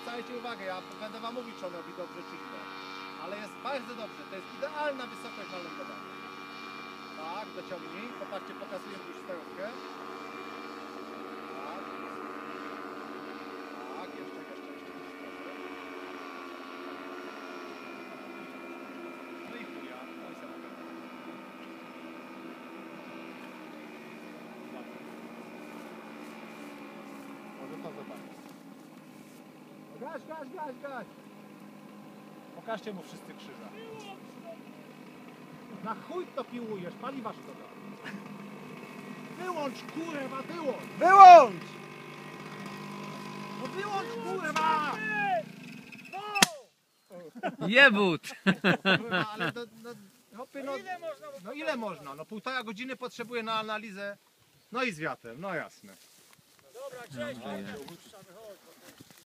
zwracajcie uwagę, ja będę wam mówić, czy on robi dobrze, czy źle. Ale jest bardzo dobrze, to jest idealna wysokość na lądowanie. Tak, dociągnij, popatrzcie, pokazuję już stełkę. Tak. Tak, jeszcze, jeszcze, jeszcze. No i chuja, no i sobie. Może to zobaczyć. No gaś, gaś, gaś, gaś. Pokażcie mu wszyscy krzyża. Na chuj to piłujesz, paliwa szkoda. Wyłącz kurwa, wyłącz! Wyłącz! No wyłącz kurwa! Jebut! Kurwa, ale to, no, hopy, no, no ile można? No półtora godziny potrzebuję na analizę. No i z wiatrem, no jasne. Dobra, cześć,